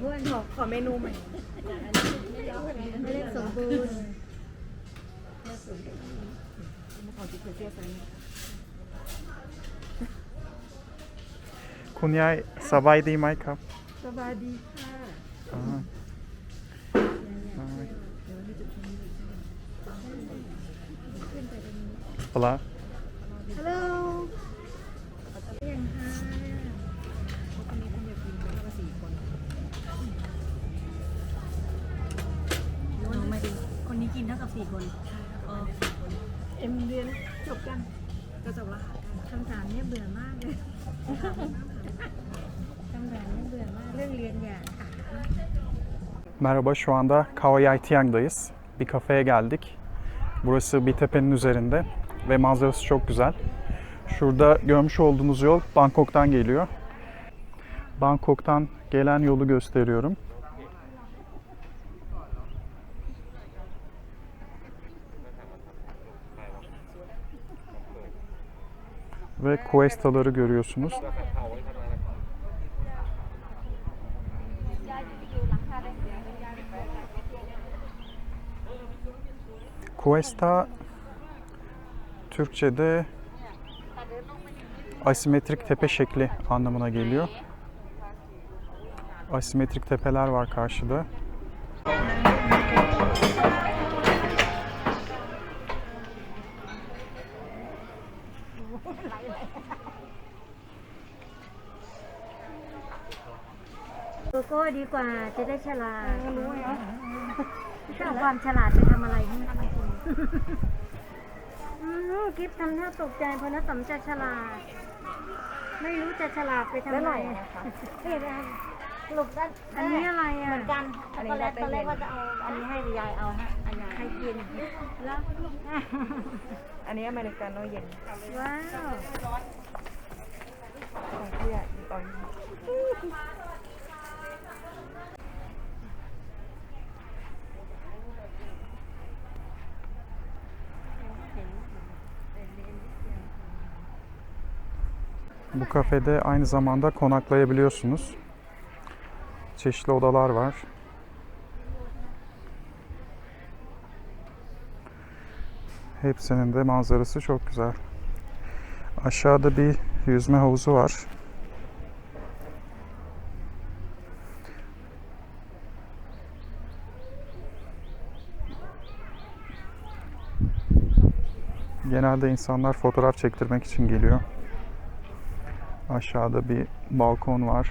ขอขอเมนูใหม่ไม่เล่นสมบูรณ์ขอจิ๊กเจียวไปคุณยายสบายดีไหมครับ สบายดีค่ะอ่าปลา สี่คนอ๋อ เอ็มเรียนจบกันจะจบแล้วค่ะคำถามเนี่ยเบื่อมากเลยคำถามเนี่ยเบื่อมากเรื่องเรียนอย่าถาม Merhaba, şu anda Khao Yai Tiang'dayız. Bir kafeye geldik. Burası bir tepenin üzerinde ve manzarası çok güzel. Şurada görmüş olduğunuz yol Bangkok'tan geliyor. Bangkok'tan gelen yolu gösteriyorum. Ve Cuesta'ları görüyorsunuz. Cuesta Türkçe'de asimetrik tepe şekli anlamına geliyor. Asimetrik tepeler var karşıda. โกโก้ดีกว่าจะได้ฉลาดรู้เหรอถ้าเอาความฉลาดไปทำอะไรนี่อืมกิฟทำหน้าตกใจเพราะน้าต๋อมจะฉลาด ไม่รู้จะฉลาดไปทำอะไรนี่นะ สรุปด้านอันนี้อะไรอ่ะ กันตอนแรกตอนแรกว่าจะเอาอันนี้ให้ยายเอาฮะอันยาย ใครกินแล้ว อันนี้อเมริกาโน่เย็น ว้าว ของพี่อ่ะตอน Bu kafede aynı zamanda konaklayabiliyorsunuz. Çeşitli odalar var. Hepsinin de manzarası çok güzel. Aşağıda bir yüzme havuzu var. Genelde insanlar fotoğraf çektirmek için geliyor. Aşağıda bir balkon var.